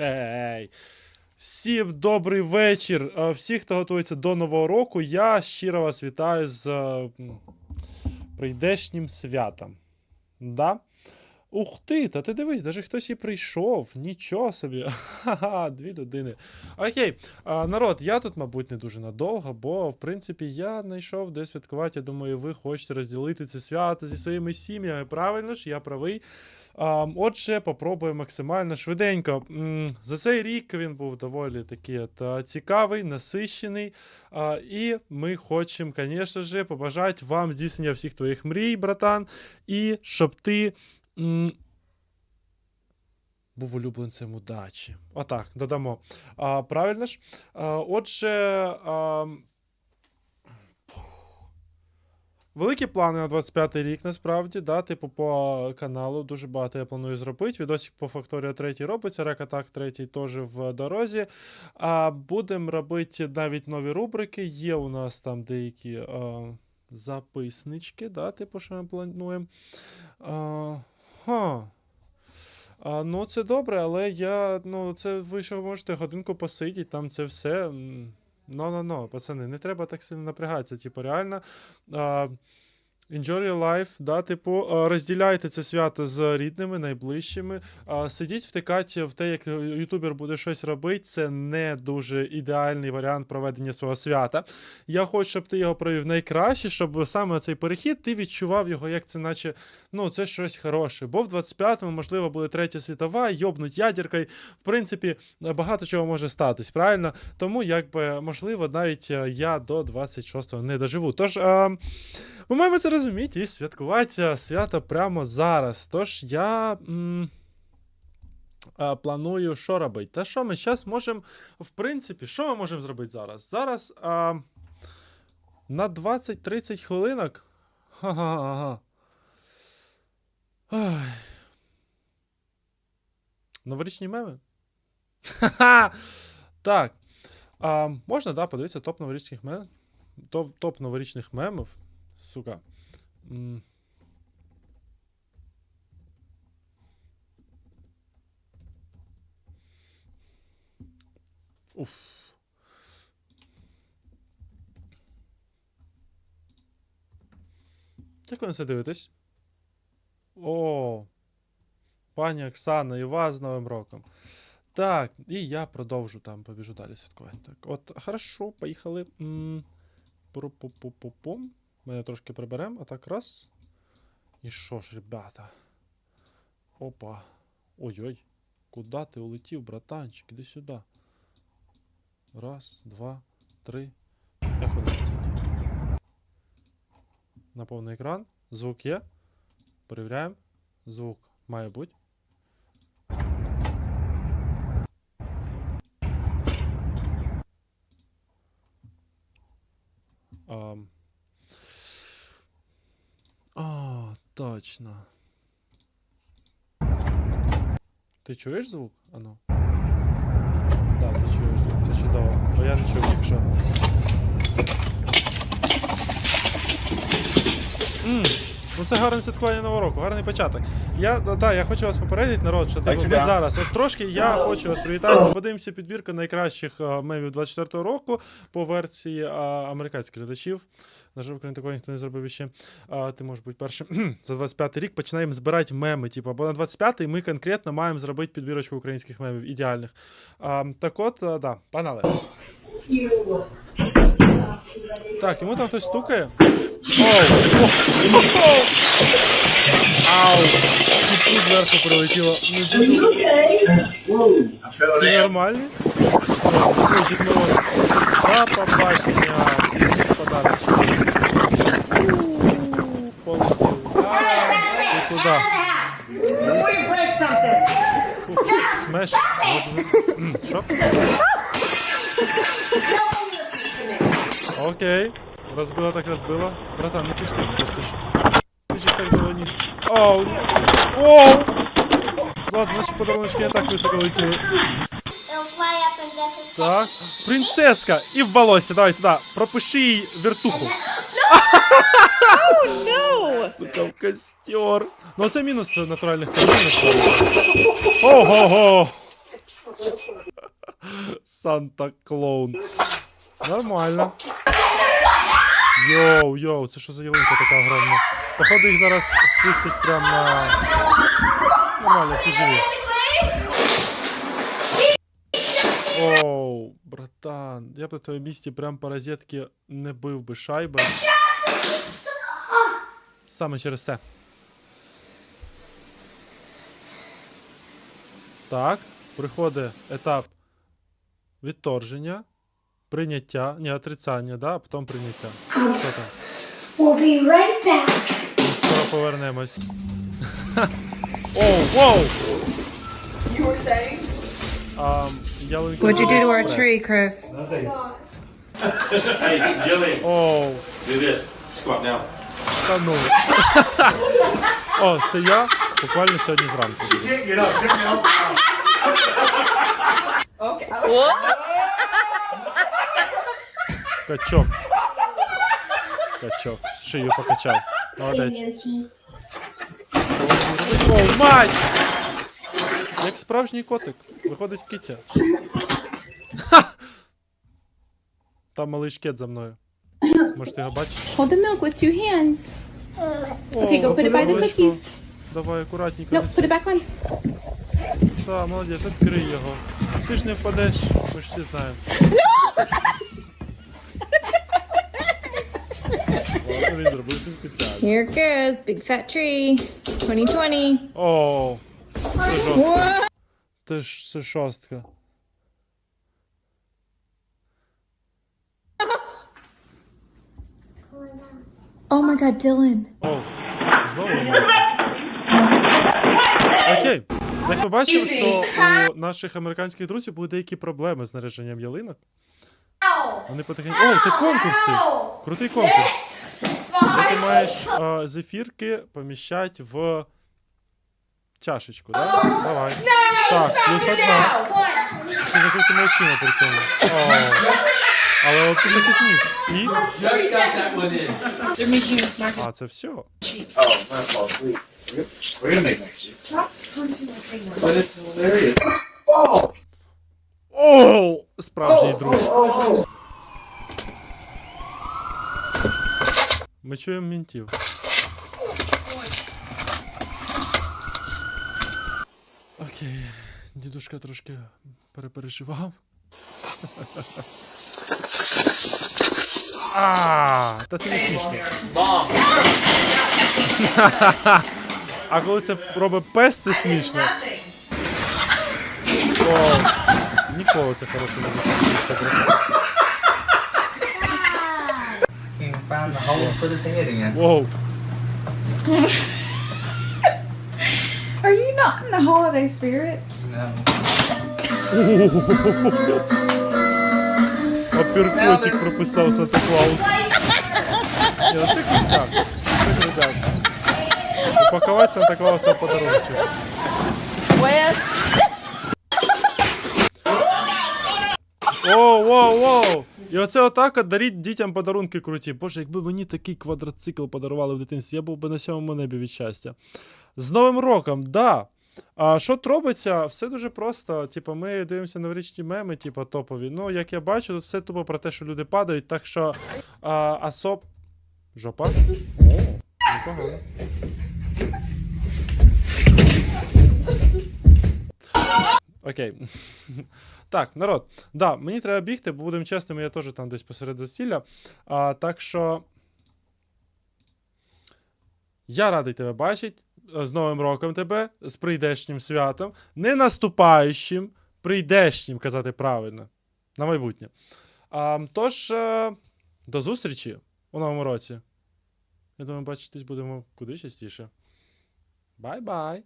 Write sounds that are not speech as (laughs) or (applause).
Ей. Всім добрий вечір. Е, Всі, хто готується до Нового року, я щиро вас вітаю з прийдешнім святом. Да? Ух ти, та ти дивись, навіть хтось і прийшов. Нічого собі. (laughs) Ха-ха, дві людини. Окей, а, народ, я тут, мабуть, не дуже надовго, бо, в принципі, я знайшов де святкувати. Я думаю, ви хочете розділити це свято зі своїми сім'ями. Правильно ж, я правий. А, отже, попробую максимально швиденько. За цей рік він був доволі такий от, а, цікавий, насищений. А, І ми хочемо, звісно ж, побажати вам здійснення всіх твоїх мрій, братан, і щоб ти. Був улюбленцем удачі. Отак, додамо. А, правильно ж? А, отже. А, Великі плани на 25-й рік, насправді, да, типу, по каналу дуже багато я планую зробити. Відосик по Факторіо 3 робиться, Рекатак 3 теж в дорозі. А будемо робити навіть нові рубрики. Є у нас там деякі а, записнички, да, типу, що ми плануємо. А, ха. А, ну, це добре, але я. Ну, це ви що можете годинку посидіти, там це все. Ну-ну-ну, пацани, не треба так сильно напрягатися. Типу, реально. А, Enjoy your life, да, типу, розділяйте це свято з рідними, найближчими. Сидіть, втикати в те, як ютубер буде щось робити, це не дуже ідеальний варіант проведення свого свята. Я хочу, щоб ти його провів найкраще, щоб саме цей перехід ти відчував його, як це, наче, ну, це щось хороше. Бо в 25-му, можливо, буде третя світова, йобнуть ядеркою. В принципі, багато чого може статись, правильно? Тому, якби, можливо, навіть е, я до 26-го не доживу. Тож, е, ми маємо це розуміти і святкувати е, свято прямо зараз. Тож я. М- е, Планую, що робити? Та що ми зараз можемо, в принципі, що ми можемо зробити зараз? Зараз а, на 20-30 хвилинок. Новорічні меми? Так. А, можна, да, подивитися топ новорічних мемів. Топ новорічних мемів. Сука. М. Як ви на це дивитесь? О, пані Оксана, і вас з Новим роком. Так, і я продовжу там, побіжу далі святкувати. Так, от, хорошо, поїхали. Пу-пу-пу-пу-пум. Ми трошки приберемо, а так раз. І що ж, ребята? Опа. Ой-ой. Куда ти улетів, братанчик? Іди сюди. Раз, два, три. F11. На повний екран. Звук є. Перевіряємо. Звук має бути. А, точно. Ти чуєш звук? Ану. Так, ти чуєш звук, це чудово. Бо я не чув, якщо. М, Ну це гарне святкування Нового року, гарний початок. Я, та, я хочу вас попередити, народ, що типу, ми зараз. От трошки я хочу вас привітати. Ми подивимося підбірку найкращих мемів 24-го року по версії а, американських глядачів. На жаль, крім такого ніхто не зробив ще. А, ти можеш бути першим. За 25 рік починаємо збирати меми. Типу, бо на 25-й ми конкретно маємо зробити підбірочку українських мемів ідеальних. А, так от, а, да, панали. Так, йому там хтось стукає. Оу! Ау! Тіпу зверху прилетіло. Не дуже. Ти нормальний? Дід Мороз. Приніс подарочок. У, Полетів. А, Ти куди? Before you break something. Фу, Смеш. Що? Окей. Розбила так розбила. Братан, який ж ти їх пустиш? Ти ж їх так довго ніс. Оу! Оу! Ладно, наші подаруночки не так високо летіли. Так. Принцеска! І в волосся, давай туди. Пропиши їй вертуху. No! Сука, в костер. Ну, це мінус натуральних камінь. Ого-го! Санта клоун. Нормально. Йоу, йоу, це що за ялинка така огромна? Походу їх зараз впустять прямо на. Нормально, всі живі. Оу, братан, я б на твоєму місці прям по розетці не бив би шайби. Саме через це. Так, приходить етап відторження, прийняття, ні, отрицання, да, а потім прийняття. Що там? We'll be right back. Ми скоро повернемось. (laughs) Оу, воу! You were saying? А, ялинка What'd you do to our tree, Chris? Nothing. (laughs) hey, Jillian, Оу, do this. Squat down. Та ну. (laughs) О, це я буквально сьогодні зранку. Качок. Качок. Шию покачав. Молодець. О, мать! Як справжній котик. Виходить киця. Там малий шкет за мною. Можете його бачити? Hold the milk with two hands. Okay, go О, put it by the Павличко. cookies. Давай акуратненько. No, неси. put it back on. Так, молодець, відкрий його. Ти ж не впадеш, ми ж всі знаємо. Ладно, він зробив це спеціально. Here it goes. Big fat tree. 2020. О, це жорстко. Ти ж це шостка. Oh my god, Dylan. О, знову емоції. Окей. Так ми бачимо, що у наших американських друзів були деякі проблеми з нарядженням ялинок. Вони потихеньку. О, це конкурси! Крутий конкурс. Де ти маєш а, зефірки поміщати в чашечку, да? Давай. Так, плюс одна. Ти закритими очима при цьому. О. А, це все. Oh, I fall asleep. We're gonna make next year. But it's hilarious. Oh! О! Справжній друг. Ми чуємо мінтів. Окей. Дідушка трошки перепереживав. А, та це не смішно. А коли це робить пес, це смішно. О, ніколи це хороше не буде. Воу. Are you not in the holiday spirit? No. Апіркотик прописав Санта Клаус. Ні, ну це крутяк. Це крутяк. Упакувати Санта Клауса в подарунок. Оу, воу, воу! І оце отак от даріть дітям подарунки круті. Боже, якби мені такий квадроцикл подарували в дитинстві, я був би на сьомому небі від щастя. З Новим роком, да. А що робиться? Все дуже просто. Типу, ми дивимося новорічні меми, типу, топові. Ну, як я бачу, тут все тупо про те, що люди падають, так що а, асоб. Жопа? Непогано. Окей. (laughs) Так, народ. Да, мені треба бігти, бо будемо чесними, я теж там десь посеред застілля. А, так що. Я радий тебе бачити. З Новим роком тебе, з прийдешнім святом, не наступаючим, прийдешнім, казати правильно. На майбутнє. А, тож, е, до зустрічі у новому році. Я думаю, бачитись будемо куди частіше. Бай-бай!